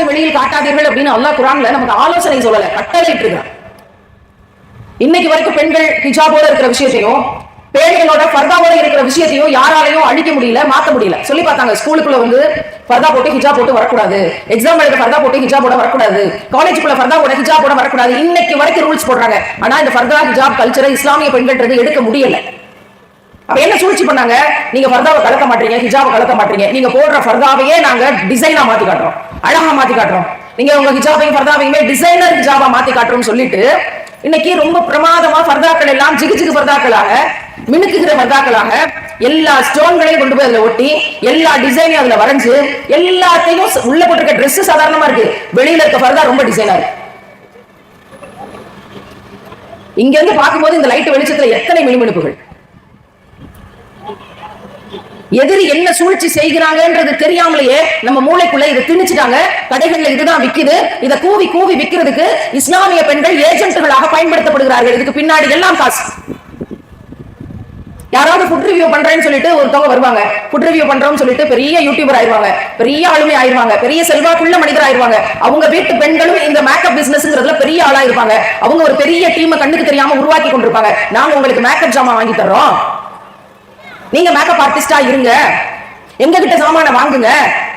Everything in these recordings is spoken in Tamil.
அலங்காரத்தை வெளியில் காட்டாதீர்கள் அப்படின்னு அல்லாஹ் குரான்ல நமக்கு ஆலோசனை சொல்லல கட்டளையிட்டு இருக்கிறான் இன்னைக்கு வரைக்கும் பெண்கள் ஹிஜாபோட இருக்கிற விஷயத்தையும் பேழைகளோட பர்தாவோட இருக்கிற விஷயத்தையும் யாராலையும் அழிக்க முடியல மாத்த முடியல. சொல்லி பார்த்தாங்க ஸ்கூலுக்குள்ள வந்து ஃபர்தா போட்டு ஹிஜா போட்டு வரக்கூடாது. எக்ஸாம் எழுத ஃபர்தா போட்டு ஹிஜாப் போட வரக்கூடாது. காலேஜுக்குள்ள ஃபர்தா போட ஹிஜாப் போட வரக்கூடாது. இன்னைக்கு வரைக்கும் ரூல்ஸ் போடுறாங்க. ஆனா இந்த ஃபர்தா ஹிஜாப் கல்ச்சரை இஸ்லாமிய பெண்கள் எடுக்க முடியல. அப்ப என்ன சூழ்ச்சி பண்ணாங்க? நீங்க ஃபர்தாவை கலக்க மாட்டீங்க ஹிஜாவை கலக்க மாட்டீங்க. நீங்க போடுற ஃபர்தாவையே நாங்க டிசைனா மாத்தி காட்டுறோம். அழகா மாத்தி காட்டுறோம். நீங்க உங்க ஹிஜாபையும் ஃபர்தாவையுமே டிசைனர் ஹிஜாபா மாத்தி காட்டுறோம்னு சொல்லிட்டு இன்னைக்கு ரொம்ப பிரமாதமா ஃபர்தாக்கள் எல்லாம் ஜிகு ஜிகு ஃபர்தாக்களாக மினுக்குகிற ஃபர்தாக்களாக எல்லா ஸ்டோன்களையும் கொண்டு போய் அதுல ஒட்டி எல்லா டிசைனையும் அதுல வரைஞ்சு எல்லாத்தையும் உள்ள போட்டிருக்க ட்ரெஸ் சாதாரணமா இருக்கு. வெளியில இருக்க ஃபர்தா ரொம்ப டிசைனா இருக்கு இங்க இருந்து பார்க்கும்போது இந்த லைட் வெளிச்சத்துல எத்தனை மினுமினுப்புகள்? எதிரி என்ன சூழ்ச்சி செய்கிறாங்கன்றது தெரியாமலேயே நம்ம மூளைக்குள்ள இதை திணிச்சிட்டாங்க. கடைகள்ல இதுதான் விக்குது. இதை கூவி கூவி விக்கிறதுக்கு இஸ்லாமிய பெண்கள் ஏஜென்ட்டுகளாக பயன்படுத்தப்படுகிறார்கள். இதுக்கு பின்னாடி எல்லாம் காசு. யாராவது ஃபுட் ரிவ்யூ பண்றேன்னு சொல்லிட்டு ஒருத்தவங்க வருவாங்க. ஃபுட் ரிவ்யூ பண்றோம்னு சொல்லிட்டு பெரிய யூடியூபர் ஆயிருவாங்க. பெரிய ஆளுமை ஆயிருவாங்க. பெரிய செல்வாக்குள்ள மனிதர் ஆயிருவாங்க அவங்க வீட்டு பெண்களும் இந்த மேக்கப் பிசினஸ்ங்கிறதுல பெரிய ஆளா இருப்பாங்க. அவங்க ஒரு பெரிய டீமை கண்ணுக்கு தெரியாம உருவாக்கி கொண்டிருப்பாங்க. நாங்க உங்களுக்கு மேக்கப் ஜாமான் வாங்கி தர்றோம். நீங்க மேக்கப் ஆர்டிஸ்டா இருங்க. எங்க கிட்ட சாமான வாங்குங்க.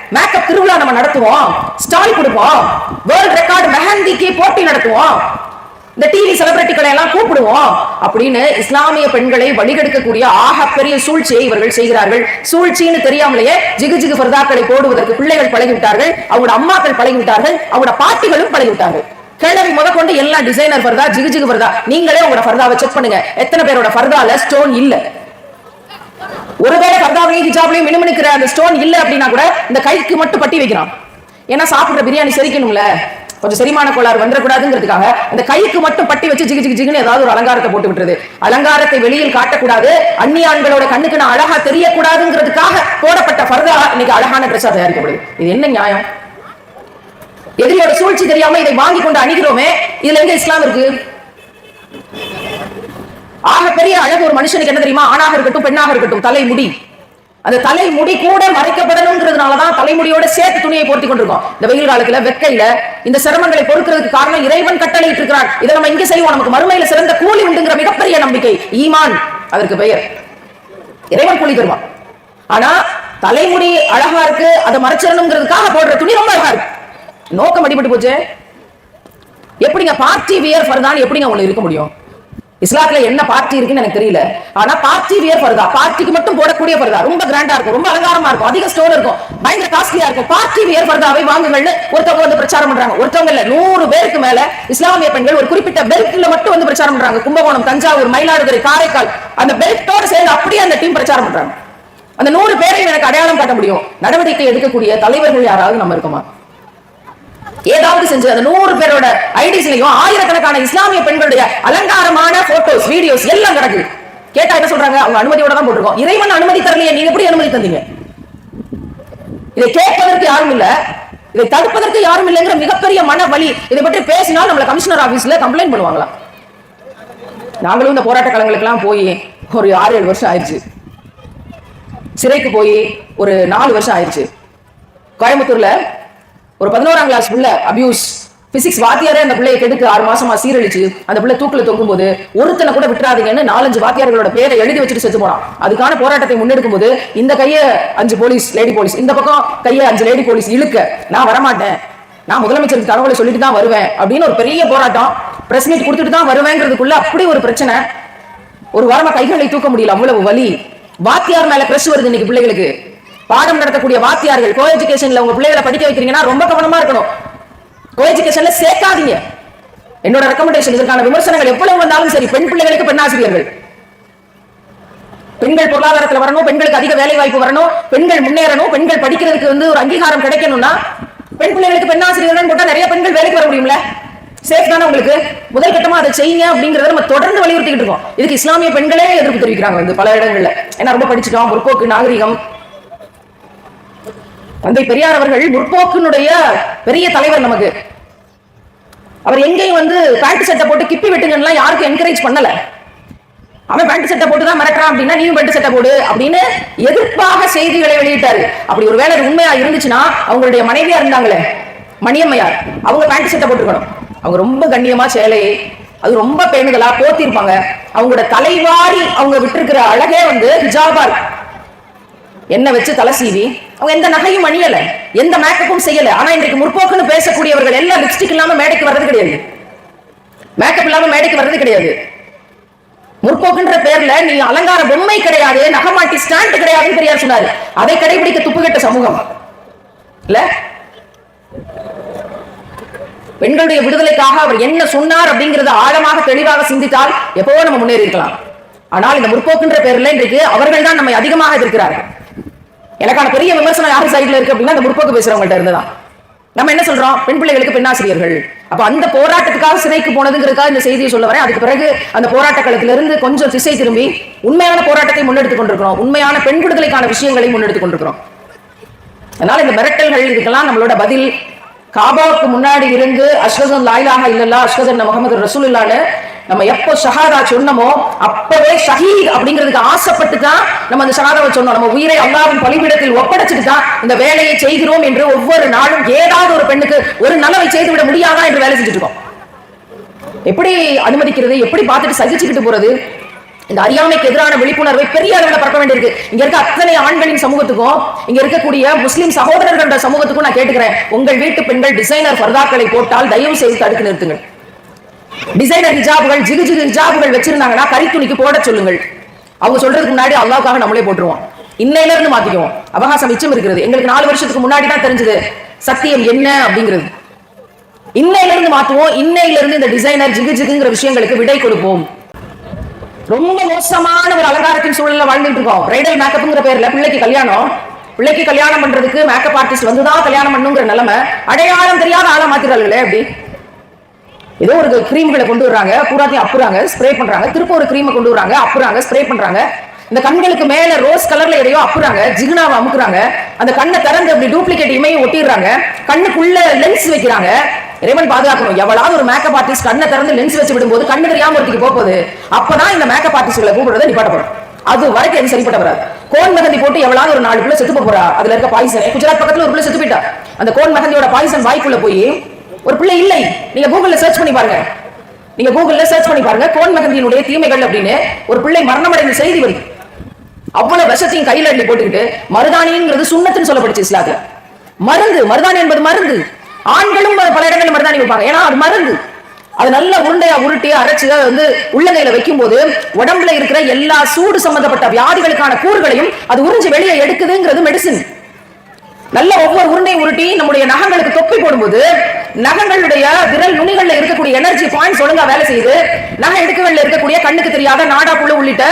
மேக்கப் திருவிழா நம்ம நடத்துவோம். ஸ்டால் கொடுப்போம். வேர்ல்ட் ரெக்கார்டு மெஹந்திக்கு போட்டி நடத்துவோம். இந்த டிவி செலிபிரிட்டிகளை எல்லாம் கூப்பிடுவோம். அப்படின்னு இஸ்லாமிய பெண்களை வழிகெடுக்கக்கூடிய ஆகப்பெரிய சூழ்ச்சியை இவர்கள் செய்கிறார்கள். சூழ்ச்சின்னு தெரியாமலேயே ஜிகு ஜிகு ஃபர்தாக்களை போடுவதற்கு பிள்ளைகள் பழகிவிட்டார்கள். அவங்களோட அம்மாக்கள் பழகிவிட்டார்கள். அவங்களோட பாட்டிகளும் பழகிவிட்டார்கள். கிழவி முதற்கொண்டு எல்லா டிசைனர் ஃபர்தா ஜிகு ஜிகு ஃபர்தா. நீங்களே உங்களோட ஃபர்தாவை செக் பண்ணுங்க. எத்தனை பேரோட ஃபர்தால ஸ்டோன் இல்லை. ஒருவேளை ஃபர்தாவையும் ஹிஜாப்லையும் மினுமினுக்கிற அந்த ஸ்டோன் இல்லை அப்படின்னா கூட இந்த கைக்கு மட்டும் பட்டி வைக்கிறான். ஏன்னா சாப்பிடுற பிரியாணி செரிக்கணும்ல. கொஞ்சம் செரிமான கோளாறு வந்துடக்கூடாதுங்கிறதுக்காக அந்த கைக்கு மட்டும் பட்டி வச்சு ஜிகு ஜிகு ஜிகுன்னு ஏதாவது ஒரு அலங்காரத்தை போட்டு விட்டுறது அலங்காரத்தை வெளியில் காட்டக்கூடாது. அந்நிய ஆண்களோட கண்ணுக்கு நான் அழகா தெரியக்கூடாதுங்கிறதுக்காக போடப்பட்ட ஃபர்தா இன்னைக்கு அழகான ட்ரெஸ்ஸா தயாரிக்கப்படுது. இது என்ன நியாயம்? எதிரியோட சூழ்ச்சி தெரியாம இதை வாங்கி கொண்டு அணிகிறோமே. இதுல எங்க இஸ்லாம் இருக்கு? ஆக பெரிய அழகு ஒரு மனுஷனுக்கு என்ன தெரியுமா? ஆணாக இருக்கட்டும் பெண்ணாக இருக்கட்டும் தலைமுடி. அந்த தலைமுடி கூட மறைக்கப்படணுங்கிறதுனாலதான் தலைமுடியோட சேர்த்து துணியை போர்த்தி கொண்டிருக்கோம். இந்த வெயில் காலத்துல வெக்கையில இந்த சிரமங்களை பொறுக்கிறதுக்கு காரணம் இறைவன் கட்டளையிட்டு இருக்கிறான். இதை நம்ம இங்க செய்வோம்? நமக்கு மறுமையில சிறந்த கூலி உண்டுங்கிற மிகப்பெரிய நம்பிக்கை. ஈமான். அதற்கு பெயர். இறைவன் கூலி தருவான். ஆனா தலைமுடி அழகா இருக்கு அதை மறைச்சிடணுங்கிறதுக்காக போடுற துணி ரொம்ப அழகா இருக்கு. நோக்கம் அடிபட்டு போச்சு. எப்படிங்க பார்ட்டி வியர் ஃபர்தான் எப்படிங்க ஒண்ணு இருக்க முடியும்? இஸ்லாத்துல என்ன பார்ட்டி இருக்குன்னு எனக்கு தெரியல. ஆனா பார்ட்டி வியர் ஃபர்தா பார்ட்டிக்கு மட்டும் போடக்கூடிய ஃபர்தா ரொம்ப கிராண்டா இருக்கும். ரொம்ப அலங்காரமா இருக்கும். அதிக ஸ்டோன் இருக்கும். பயங்கர காஸ்ட்லியா இருக்கும். பார்ட்டி வியர் ஃபர்தாவை வாங்குங்கள்னு ஒருத்தவங்க வந்து பிரச்சாரம் பண்றாங்க. ஒருத்தவங்க இல்ல நூறு பேருக்கு மேல இஸ்லாமிய பெண்கள் ஒரு குறிப்பிட்ட பெல்ட்ல மட்டும் வந்து பிரச்சாரம் பண்றாங்க. கும்பகோணம் தஞ்சாவூர் மயிலாடுதுறை காரைக்கால் அந்த பெல்ட்டோட சேர்ந்து அப்படியே அந்த டீம் பிரச்சாரம் பண்றாங்க. அந்த நூறு பேரையும் எனக்கு அடையாளம் காட்ட முடியும். நடவடிக்கை எடுக்கக்கூடிய தலைவர்கள் யாராவது நம்ம இருக்குமா? ஏதாவது செஞ்சு அந்த நூறு பேரோட ஐடிஸ்லயும் ஆயிரக்கணக்கான இஸ்லாமிய பெண்களுடைய அலங்காரமான போட்டோஸ் வீடியோஸ் எல்லாம் கிடக்கு. கேட்டா என்ன சொல்றாங்க? அவங்க அனுமதியோட தான் போட்டிருக்கோம். இறைவன் அனுமதி தரலையே நீங்க எப்படி அனுமதி தந்தீங்க? இதை கேட்பதற்கு யாரும் இல்ல. இதை தடுப்பதற்கு யாரும் இல்லைங்கிற மிகப்பெரிய மன வலி இதை பற்றி பேசினால் நம்மள கமிஷனர் ஆபீஸ்ல கம்ப்ளைண்ட் பண்ணுவாங்களா நாங்களும் இந்த போராட்ட களங்களுக்கெல்லாம் போய் ஒரு ஆறு ஏழு வருஷம் ஆயிடுச்சு. சிறைக்கு போய் ஒரு நாலு வருஷம் ஆயிடுச்சு. கோயம்புத்தூர்ல ஒரு பதினோராம் கிளாஸ் புள்ள அபியூஸ் பிசிக்ஸ் வாத்தியாரே அந்த பிள்ளையை கெடுக்க ஆறு மாசமா சீரழிச்சு அந்த பிள்ளை தூக்கில தொங்கும் போது ஒருத்தனை கூட விட்டுறாதீங்கன்னு நாலஞ்சு வாத்தியார்களோட பேரை எழுதி வச்சுட்டு செத்து போனான் அதுக்கான போராட்டத்தை முன்னெடுக்கும் போது இந்த கையை அஞ்சு போலீஸ் லேடி போலீஸ் இந்த பக்கம் கையை அஞ்சு லேடி போலீஸ் இழுக்க நான் வரமாட்டேன். நான் முதலமைச்சருக்கு தகவலை சொல்லிட்டு தான் வருவேன். அப்படின்னு ஒரு பெரிய போராட்டம். பிரஸ் மீட் கொடுத்துட்டு தான் வருவேங்கிறதுக்குள்ள அப்படி ஒரு பிரச்சனை. ஒரு வாரமா கைகளை தூக்க முடியல அவ்வளவு வலி. வாத்தியார் மேல பிரஸ் வருது இன்னைக்கு பிள்ளைகளுக்கு. பாடம் நடத்தக்கூடிய வாத்தியார்கள் கோ எஜுகேஷன்ல உங்க பிள்ளைகளை படிக்க வைக்கிறீங்கன்னா ரொம்ப கவனமா இருக்கணும். கோ எஜுகேஷன்ல சேர்க்காதீங்க. என்னோட ரெக்கமெண்டேஷன் இதற்கான விமர்சனங்கள் எவ்வளவு வந்தாலும் சரி பெண் பிள்ளைகளுக்கு பெண்ணாசிரியர்கள். பெண்கள் பொருளாதாரத்துல வரணும் பெண்களுக்கு அதிக வேலை வாய்ப்பு வரணும் பெண்கள் முன்னேறணும் பெண்கள் படிக்கிறதுக்கு வந்து ஒரு அங்கீகாரம் கிடைக்கணும்னா பெண் பிள்ளைகளுக்கு பெண்ணாசிரியர்கள் போட்டா நிறைய பெண்கள் வேலைக்கு வர முடியும்ல? சேஃப் தானே உங்களுக்கு? முதல் கட்டமா அதை செய்யுங்க அப்படிங்கறத நம்ம தொடர்ந்து வலியுறுத்திக்கிட்டு இருக்கோம். இதுக்கு இஸ்லாமிய பெண்களே எதிர்ப்பு தெரிவிக்கிறாங்க வந்து பல இடங்கள்ல. ஏன்னா ரொம்ப படிச்சுட்டோம் முற்போக்கு நாகரிகம். தந்தை பெரியார் அவர்கள் முற்போக்கினுடைய பெரிய தலைவர் நமக்கு. அவர் எங்கேயும் வந்து பேண்ட் சட்டை போட்டு கிப்பி வெட்டுங்கன்னா யாருக்கும் என்கரேஜ் பண்ணல. அவன் பேண்ட் சட்டை போட்டு தான் மிரட்டுறான் அப்படின்னா நீயும் பேண்ட் சட்டை போடு அப்படின்னு எதிர்ப்பாக செய்திகளை வெளியிட்டாரு. அப்படி ஒரு வேலை உண்மையா இருந்துச்சுன்னா அவங்களுடைய மனைவியா இருந்தாங்களே மணியம்மையார் அவங்க பேண்ட் சட்டை போட்டுக்கணும் அவங்க ரொம்ப கண்ணியமா சேலையை அது ரொம்ப பேணுதலா போத்திருப்பாங்க. அவங்களோட தலைவாரி அவங்க விட்டுருக்கிற அழகே வந்து ஹிஜாபா என்ன வச்சு தலை சீவி. அவங்க எந்த நகையும் அணியல. எந்த மேக்கப்பும் செய்யல. ஆனா இன்றைக்கு முற்போக்குன்னு பேசக்கூடியவர்கள் எல்லாம் லிப்ஸ்டிக் இல்லாம மேடைக்கு வர்றது கிடையாது. மேக்கப் இல்லாம மேடைக்கு வர்றது கிடையாது. முற்போக்குன்ற பேர்ல நீ அலங்கார பொம்மை கிடையாது நகமாட்டி ஸ்டாண்ட் கிடையாதுன்னு பெரியார் சொன்னாரு. அதை கடைபிடிக்க துப்புகட்ட சமூகம். இல்ல? பெண்களுடைய விடுதலைக்காக அவர் என்ன சொன்னார் அப்படிங்கறத ஆழமாக தெளிவாக சிந்தித்தால் எப்பவோ நம்ம முன்னேறி இருக்கலாம் ஆனால் இந்த முற்போக்குன்ற பேர்ல இன்றைக்கு அவர்கள் தான் நம்மை அதிகமாக எதிர்க்கிறார்கள். எனக்கான பெரிய விமர்சனம் யார் சைடில் இருக்கு அப்படின்னா அந்த முற்போக்கு பேசுறவங்கள்ட்ட இருந்துதான். நம்ம என்ன சொல்றோம்? பெண் பிள்ளைகளுக்கு பெண்ணாசிரியர்கள். அப்ப அந்த போராட்டத்துக்காக சிறைக்கு போனதுங்கிறதுக்காக இந்த செய்தியை சொல்ல வரேன். அதுக்கு பிறகு அந்த போராட்ட களத்திலிருந்து கொஞ்சம் திசை திரும்பி உண்மையான போராட்டத்தை முன்னெடுத்துக் கொண்டிருக்கிறோம். உண்மையான பெண் விடுதலைக்கான விஷயங்களை முன்னெடுத்துக் கொண்டிருக்கிறோம். அதனால இந்த மிரட்டல்கள் இதுக்கெல்லாம் நம்மளோட பதில். காபாவுக்கு முன்னாடி இருந்து அஸ்வதன் லாயிலாக இல்லல்லா அஷ்வதன் முகமது ரசூலுல்லான்னு நம்ம எப்போ ஷஹாதா சொன்னமோ அப்பவே ஷஹீத் அப்படிங்கிறதுக்கு ஆசைப்பட்டு தான் நம்ம அந்த ஷஹாதாவை சொன்னோம். நம்ம உயிரை அல்லாவின் பலிபீடத்தில் ஒப்படைச்சிட்டு தான் இந்த வேலையை செய்கிறோம் என்று ஒவ்வொரு நாளும் ஏதாவது ஒரு பெண்ணுக்கு ஒரு நலவை செய்து விட முடியாதா என்று வேலை செஞ்சுட்டு இருக்கோம் எப்படி அனுமதிக்கிறது? எப்படி பார்த்துட்டு சகிச்சுக்கிட்டு போறது? இந்த அறியாமைக்கு எதிரான விழிப்புணர்வை பெரிய அளவில் பரப்ப வேண்டியிருக்கு. இங்க இருக்க அத்தனை ஆண்களின் சமூகத்துக்கும் இங்க இருக்கக்கூடிய முஸ்லீம் சகோதரர்களோட சமூகத்துக்கும் நான் கேட்டுக்கிறேன். உங்கள் வீட்டு பெண்கள் டிசைனர் பர்தாக்களை போட்டால் தயவு செய்து தடுத்து நிறுத்துங்கள். டிசைனர் ஹிஜாபுகள் ஜிகு ஜிகு ஹிஜாபுகள் வச்சிருந்தாங்கன்னா கறித்துணிக்கு போட சொல்லுங்கள். அவங்க சொல்றதுக்கு முன்னாடி அல்லாவுக்காக நம்மளே போட்டுருவோம். இன்னையில இருந்து மாத்திக்குவோம். அவகாசம் மிச்சம் இருக்கிறது. எங்களுக்கு நாலு வருஷத்துக்கு முன்னாடி தான் தெரிஞ்சது. சத்தியம் என்ன அப்படிங்கிறது. இன்னையில இருந்து மாத்துவோம். இன்னையில இருந்து இந்த டிசைனர் ஜிகு ஜிகுங்கிற விஷயங்களுக்கு விடை கொடுப்போம். ரொம்ப மோசமான ஒரு அலங்காரத்தின் சூழல்ல வாழ்ந்துட்டு இருக்கோம். பிரைடல் மேக்கப்ங்கிற பேர்ல பிள்ளைக்கு கல்யாணம். பிள்ளைக்கு கல்யாணம் பண்றதுக்கு மேக்கப் ஆர்டிஸ்ட் வந்துதான் கல்யாணம் பண்ணுங்கிற நிலைமை. அடையாளம் தெரியாத ஆளா மாத்திராங்களே அப்படி ஏதோ ஒரு கிரீம்களை கொண்டு வர்றாங்க பூராத்தையும் அப்புறாங்க ஸ்ப்ரே பண்றாங்க திரும்ப ஒரு கிரீமை கொண்டு வர்றாங்க அப்புறாங்க ஸ்ப்ரே பண்றாங்க. இந்த கண்களுக்கு மேல ரோஸ் கலர்ல எதையோ அப்புறாங்க ஜிகுனாவை அமுக்குறாங்க. அந்த கண்ணை திறந்து அப்படி டூப்ளிகேட் இமையும் ஒட்டிடுறாங்க. கண்ணுக்குள்ள லென்ஸ் வைக்கிறாங்க. இறைவன் பாதுகாக்கணும். எவ்வளவு ஒரு மேக்கப் ஆர்டிஸ்ட் கண்ணை திறந்து லென்ஸ் வச்சு விடும்போது கண்ணு தெரியாம ஒருத்திக்கு போகுது அப்பதான் இந்த மேக்கப் ஆர்டிஸ்ட்களை கூப்பிடுறத நிப்பாட்டப்படும் அது வரைக்கும் எது சரிப்பட்ட வராது கோன் மெகந்தி போட்டு எவ்வளவு ஒரு நாலு பிள்ளை செத்து போக போறா? அதுல இருக்க பாய்சன் குஜராத் பக்கத்துல ஒரு பிள்ளை செத்து போயிட்டா. அந்த கோன் மெகந்தியோட பாய்சன் வாய்க்குள்ள போய் ஒரு பிள்ளை இல்லை. நீங்க கூகுள்ல சர்ச் பண்ணி பாருங்க. நீங்க கூகுள்ல சர்ச் பண்ணி பாருங்க. கோன் மகந்தியினுடைய தீமைகள் அப்படின்னு ஒரு பிள்ளை மரணமடைந்த செய்தி வருது அவ்வளவு விஷத்தையும் கையில அள்ளி போட்டுக்கிட்டு மருதாணிங்கிறது சுண்ணத்துன்னு சொல்லப்படுச்சு இஸ்லாத்துல. மருந்து மருதாணி என்பது மருந்து. ஆண்களும் பல இடங்களில் மருதாணி வைப்பாங்க. ஏன்னா அது மருந்து. அது நல்ல உருண்டையா உருட்டி அரைச்சு வந்து உள்ளங்கையில வைக்கும் போது உடம்புல இருக்கிற எல்லா சூடு சம்பந்தப்பட்ட வியாதிகளுக்கான கூறுகளையும் அது உறிஞ்சு வெளியே எடுக்குதுங்கிறது மெடிசின் நல்ல ஒவ்வொரு உருண்டையும் உருட்டி நம்முடைய நகங்களுக்கு தொப்பி போடும்போது நகங்களுடைய விரல் நுனிகள்ல இருக்கக்கூடிய எனர்ஜி பாயிண்ட்ஸ் ஒழுங்கா வேலை செய்யுது. நகை இடுக்குகள்ல இருக்கக்கூடிய கண்ணுக்கு தெரியாத நாடா புழு உள்ளிட்ட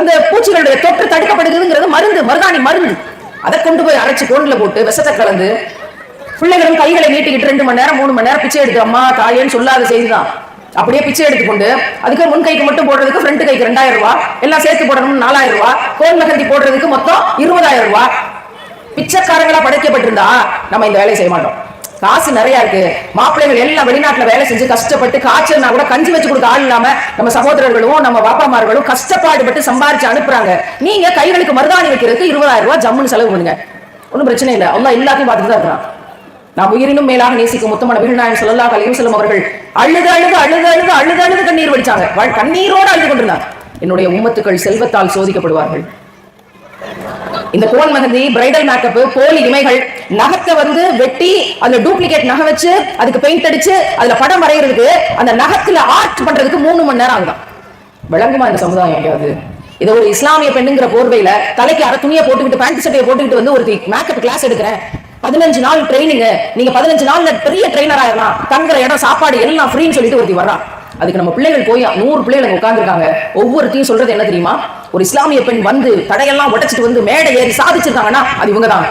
அந்த பூச்சிகளுடைய தொற்று தடுக்கப்படுகிறதுங்கிறது மருந்து மருதாணி மருந்து. அதை கொண்டு போய் அரைச்சு கோண்டில் போட்டு விஷத்தை கலந்து பிள்ளைகளும் கைகளை நீட்டிக்கிட்டு ரெண்டு மணி நேரம் மூணு மணி நேரம் பிச்சை எடுத்து அம்மா தாயேன்னு சொல்லாத செய்திதான். அப்படியே பிச்சை எடுத்துக்கொண்டு அதுக்கு முன் கைக்கு மட்டும் போடுறதுக்கு ஃப்ரண்ட் கைக்கு ரெண்டாயிரம் ரூபாய் எல்லாம் சேர்த்து போடணும் நாலாயிரம் ரூபாய் கோல் மகந்தி போடுறதுக்கு மொத்தம் இருபதாயிரம் ரூபாய். பிச்சைக்காரங்களா படைக்கப்பட்டிருந்தா நம்ம இந்த வேலையை செய்ய மாட்டோம். காசு நிறைய இருக்கு. மாப்பிள்ளைகள் எல்லாம் வெளிநாட்டுல வேலை செஞ்சு கஷ்டப்பட்டு காய்ச்சல்னா கூட கஞ்சி வச்சு கொடுக்க ஆள் இல்லாம நம்ம சகோதரர்களும் நம்ம பாப்பாமார்களும் கஷ்டப்பாடுபட்டு சம்பாரிச்சு அனுப்புறாங்க. நீங்க கைகளுக்கு மருதாணி வைக்கிறதுக்கு இருபதாயிரம் ரூபாய் ஜம்முன்னு செலவு பண்ணுங்க. ஒன்றும் பிரச்சனை இல்லை. அல்லாஹ் எல்லாத்தையும் பார்த்துட்டு தான் இருக்கிறான். நான் உயிரினும் மேலாக நேசிக்கும் முத்தமன நபிகள் சொல்லலாம் கலையும் செல்லும் அவர்கள் அழுது அழுது அழுது அழுது அழுது அழுது கண்ணீர் வடிச்சாங்க. வாழ்- கண்ணீரோடு அழுது கொண்டிருந்தாங்க. என்னுடைய உம்மத்துக்கள் செல்வத்தால் சோதிக்கப்படுவார்கள். இந்த கோன் மெஹந்தி பிரைடல் மேக்கப் போலி இமைகள் நகத்தை வந்து வெட்டி அந்த டூப்ளிகேட் நகை வச்சு அதுக்கு பெயிண்ட் அடிச்சு அதுல படம் வரைகிறதுக்கு அந்த நகத்துல ஆர்ட் பண்றதுக்கு மூணு மணி நேரம் ஆகும் விளங்குமா இந்த சமுதாயம் எங்கேயாவது இதை ஒரு இஸ்லாமிய பெண்ணுங்கிற போர்வையில தலைக்கு அரை துணியை போட்டுக்கிட்டு பேண்ட் சட்டையை போட்டுக்கிட்டு வந்து ஒரு மேக்கப் கிளாஸ் எடுக்கிறேன். பதினஞ்சு நாள் ட்ரைனிங் நீங்க பதினஞ்சு நாள்ல பெரிய ட்ரைனர் ஆயிரலாம் தங்குற இடம் சாப்பாடு எல்லாம் ஃப்ரீன்னு சொல்லிட்டு ஒருத்தி வர்றான் அதுக்கு நம்ம பிள்ளைகள் போய் நூறு பிள்ளைகள் உட்காந்துருக்காங்க ஒவ்வொருத்தையும் சொல்றது என்ன தெரியுமா? ஒரு இஸ்லாமிய பெண் வந்து தடையெல்லாம் உடைச்சிட்டு வந்து மேடை ஏறி சாதிச்சிருக்காங்கன்னா அது இவங்க தான்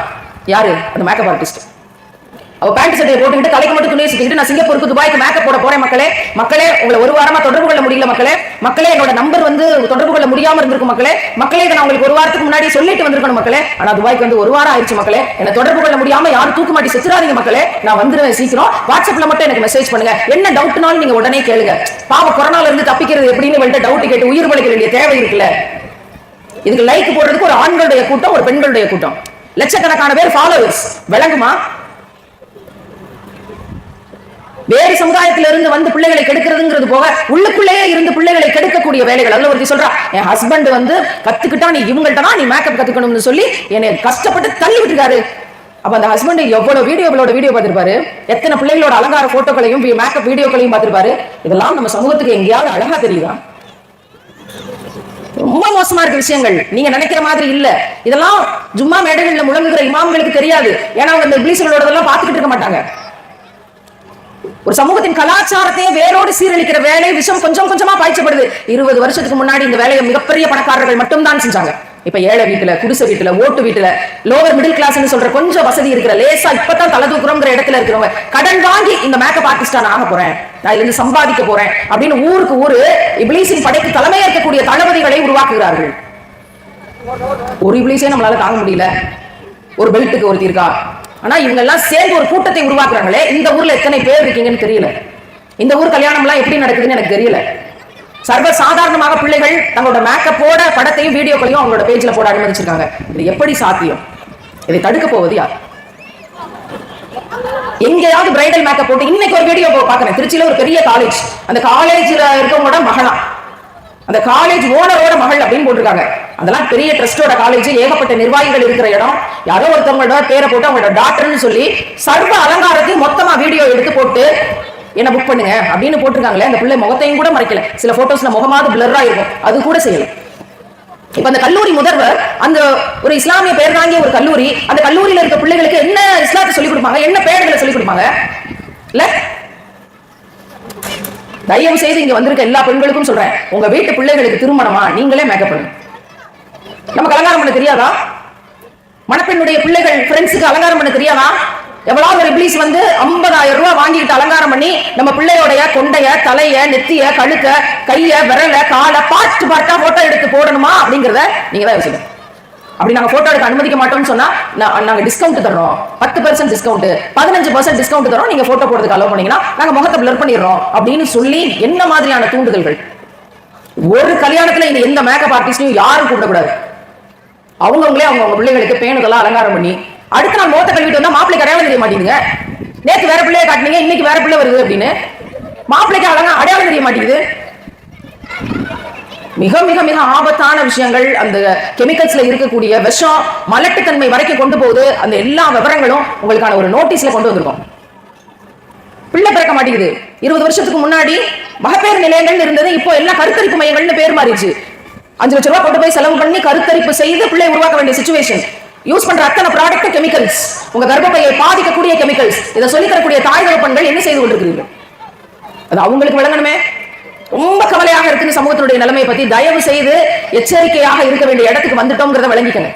யாரு? அந்த மேக்கப் ஆர்டிஸ்ட் அவ பேண்ட் சட்டையை போட்டுக்கிட்டு தலைக்கு மட்டும் துணியை சுத்திக்கிட்டு நான் சிங்கப்பூருக்கு துபாய்க்கு மேக்கப் போட போறேன் மக்களே. மக்களே உங்களை ஒரு வாரமா தொடர்பு கொள்ள முடியல மக்களே. மக்களே என்னோட நம்பர் வந்து தொடர்பு கொள்ள முடியாம இருந்திருக்கும் மக்களே. மக்களே இதை நான் உங்களுக்கு ஒரு வாரத்துக்கு முன்னாடி சொல்லிட்டு வந்திருக்கணும் மக்களே. ஆனா துபாய்க்கு வந்து ஒரு வாரம் ஆயிடுச்சு மக்களே. என்ன தொடர்பு கொள்ள முடியாம யாரும் தூக்கு மாட்டி செத்துறாதீங்க மக்களே. நான் வந்துருவேன் சீக்கிரம். வாட்ஸ்அப்ல மட்டும் எனக்கு மெசேஜ் பண்ணுங்க. என்ன டவுட்னாலும் நீங்க உடனே கேளுங்க. பாவம் கொரோனால இருந்து தப்பிக்கிறது எப்படின்னு வந்துட்டு டவுட் கேட்டு உயிர் பலிக்க வேண்டிய தேவை இருக்குல்ல. இதுக்கு லைக் போடுறதுக்கு ஒரு ஆண்களுடைய கூட்டம் ஒரு பெண்களுடைய கூட்டம். லட்சக்கணக்கான பேர் ஃபாலோவர்ஸ் விளங்குமா? வேறு சமுதாயத்தில இருந்து வந்து பிள்ளைகளை கெடுக்கிறதுங்கிறது போக உள்ளுக்குள்ளேயே இருந்து பிள்ளைகளை கெடுக்கக்கூடிய வேலைகள். அதுல ஒருத்தி சொல்றா என் ஹஸ்பண்ட் வந்து கத்துக்கிட்டா நீ இவங்கள்ட்ட தான் நீ மேக்கப் கத்துக்கணும்னு சொல்லி என்னை கஷ்டப்பட்டு தள்ளி விட்டுருக்காரு. அப்ப அந்த ஹஸ்பண்ட் எவ்வளவு வீடியோகளோட வீடியோ பார்த்திருப்பாரு? எத்தனை பிள்ளைகளோட அலங்கார போட்டோக்களையும் மேக்கப் வீடியோக்களையும் பார்த்திருப்பாரு? இதெல்லாம் நம்ம சமூகத்துக்கு எங்கேயாவது அழகா தெரியுதா? ரொம்ப மோசமா இருக்க விஷயங்கள். நீங்க நினைக்கிற மாதிரி இல்ல. இதெல்லாம் ஜும்மா மேடைகள்ல முழங்குகிற இமாம்களுக்கு தெரியாது. ஏன்னா அவங்க இந்த இப்ளீஸ்களோடதெல்லாம் பார்த்துக்கிட்டு இருக்க மாட்டாங்க. ஒரு சமூகத்தின் கலாச்சாரத்தையே வேரோடு சீரழிக்கிற வேலை விஷம் கொஞ்சம் கொஞ்சமா பாய்ச்சப்படுது. இருபது வருஷத்துக்கு முன்னாடி இந்த வேலையை மிகப்பெரிய பணக்காரர்கள் மட்டும்தான் செஞ்சாங்க. இப்ப ஏழை வீட்டுல குடிசை வீட்டுல ஓட்டு வீட்டுல லோவர் மிடில் கிளாஸ்னு சொல்ற கொஞ்சம் வசதி இருக்கிற லேசா இப்பதான் தலை தூக்குறோங்கிற இடத்துல இருக்கிறவங்க கடன் வாங்கி இந்த மேக்கப் ஆர்டிஸ்டா நான் ஆக போறேன். நான் இதுல இருந்து சம்பாதிக்க போறேன் அப்படின்னு ஊருக்கு ஊரு இப்ளீஸின் படைக்கு தலைமை இருக்கக்கூடிய தளபதிகளை உருவாக்குகிறார்கள். ஒரு இப்ளீஸே நம்மளால தாங்க முடியல. ஒரு பெல்ட்டுக்கு ஒருத்தி இருக்கா? ஆனா இவங்க எல்லாம் சேர்ந்து ஒரு கூட்டத்தை உருவாக்குறாங்களே இந்த ஊர்ல எத்தனை பேர் இருக்கீங்கன்னு தெரியல. இந்த ஊர் கல்யாணம் எல்லாம் எப்படி நடக்குதுன்னு எனக்கு தெரியல. சர்வ சாதாரணமாக பிள்ளைகள் தங்களோட மேக்கப்போட படத்தையும் வீடியோக்களையும் அவங்களோட பேஜ்ல போட அனுமதிச்சிருக்காங்க. இது எப்படி சாத்தியம்? இதை தடுக்க போவது யார்? எங்கேயாவது பிரைடல் மேக்கப் போட்டு இன்னைக்கு ஒரு வீடியோ பாக்குறேன் திருச்சியில ஒரு பெரிய காலேஜ் அந்த காலேஜ்ல இருக்கவங்களோட மகளா. அந்த காலேஜ் ஓனரோட மகள் அப்படின்னு போட்டிருக்காங்க. அதெல்லாம் பெரிய ட்ரஸ்டோட காலேஜ் ஏகப்பட்ட நிர்வாகிகள் இருக்கிற இடம். யாரோ ஒருத்தவங்களோட பேரை போட்டு அவங்களோட டாக்டர்னு சொல்லி சர்வ அலங்காரத்தையும் மொத்தமா வீடியோ எடுத்து போட்டு என்ன புக் பண்ணுங்க அப்படின்னு போட்டிருக்காங்களே அந்த பிள்ளை முகத்தையும் கூட மறைக்கல. சில போட்டோஸ்ல முகமாவது பிளர்ரா இருக்கும். அது கூட செய்யல. இப்ப அந்த கல்லூரி முதல்வர் அந்த ஒரு இஸ்லாமிய பெயர் தாங்கிய ஒரு கல்லூரி அந்த கல்லூரியில இருக்க பிள்ளைகளுக்கு என்ன இஸ்லாத்தை சொல்லிக் கொடுப்பாங்க? என்ன பெயர்களை சொல்லிக் கொடுப்பாங்க? இல்ல? தயவு செய்து இங்க வந்திருக்க எல்லா பெண்களுக்கும் சொல்றேன். உங்க வீட்டு பிள்ளைகளுக்கு திருமணமா நீங்களே மேக்கப் பண்ணுங்க. நமக்கு அலங்காரம் பண்ண தெரியாதா? மணப்பெண்ணுடைய பிள்ளைகள் ஃப்ரெண்ட்ஸுக்கு அலங்காரம் பண்ண தெரியாதா? எவ்வளவு ஒரு இப்ளீஸ் வந்து 50000 ரூபாய் வாங்கிட்டு அலங்காரம் பண்ணி நம்ம பிள்ளையோடைய கொண்டைய தலைய நெத்திய கழுக்க கைய விரல காலை பார்ட் பார்ட்டா போட்டோ எடுத்து போடணுமா அப்படிங்கறத நீங்க தான் யோசிக்கணும். அப்படி நாங்க போட்டோ எடுக்க அனுமதிக்க மாட்டோம்னு சொன்னா நாங்க டிஸ்கவுண்ட் தர்றோம். பத்து பர்சன்ட் டிஸ்கவுண்ட் பதினஞ்சு பர்சன்ட் டிஸ்கவுண்ட் தரோம் நீங்க போட்டோ போடுறதுக்கு அலோவ் பண்ணீங்கன்னா நாங்க முகத்தை பிளர் பண்ணிடுறோம் அப்படின்னு சொல்லி என்ன மாதிரியான தூண்டுதல்கள்? ஒரு கல்யாணத்துல இந்த எந்த மேக்கப் ஆர்டிஸ்டையும் யாரும் கூப்பிடக்கூடாது. அவங்கவுங்களே அவங்க பிள்ளைங்களுக்கு பிள்ளைகளுக்கு பேணுதெல்லாம் அலங்காரம் பண்ணி அடுத்த நாள் மோத்த கழுவிட்டு வந்தா மாப்பிள்ளை அடையாளம் தெரிய மாட்டேங்குது நேற்று வேற பிள்ளைய காட்டினீங்க இன்னைக்கு வேற பிள்ளை வருது அப்படின்னு. மாப்பிள்ளைக்கு அழகா அடையாளம் தெரிய மாட்டேங்குது. மிக மிக மிக ஆபத்தான விஷயங்கள் அந்த கெமிக்கல்ஸ்ல இருக்கக்கூடிய விஷம் மலட்டுத்தன்மை வரைக்கும் கொண்டு போகுது. அந்த எல்லா விவரங்களும் உங்களுக்கான ஒரு நோட்டீஸ்ல கொண்டு வந்திருக்கோம். பிள்ளை பிறக்க மாட்டேங்குது. இருபது வருஷத்துக்கு முன்னாடி மகப்பேறு நிலையங்கள் இருந்தது இப்போ எல்லாம் கருத்தரிப்பு மையங்கள்னு பேர் மாறிடுச்சு. அஞ்சு லட்ச ரூபாய் கொண்டு போய் செலவு பண்ணி கருத்தரிப்பு செய்து பிள்ளை உருவாக்க வேண்டிய சுச்சுவேஷன் யூஸ் பண்ற அத்தனை ப்ராடக்ட் கெமிக்கல்ஸ் உங்க கர்ப்பப்பையை பாதிக்கக்கூடிய கெமிக்கல்ஸ் இதை சொல்லித்தரக்கூடிய தாய் தகப்பன்கள் என்ன செய்து கொண்டிருக்கிறீர்கள்? அது அவங்களுக்கு விளங்கணுமே. ரொம்ப கவலையாக இருக்குன்னு சமூகத்தினுடைய நிலைமையை பத்தி தயவு செய்து எச்சரிக்கையாக இருக்க வேண்டிய இடத்துக்கு வந்துட்டோங்கிறத விளங்கிக்கங்க.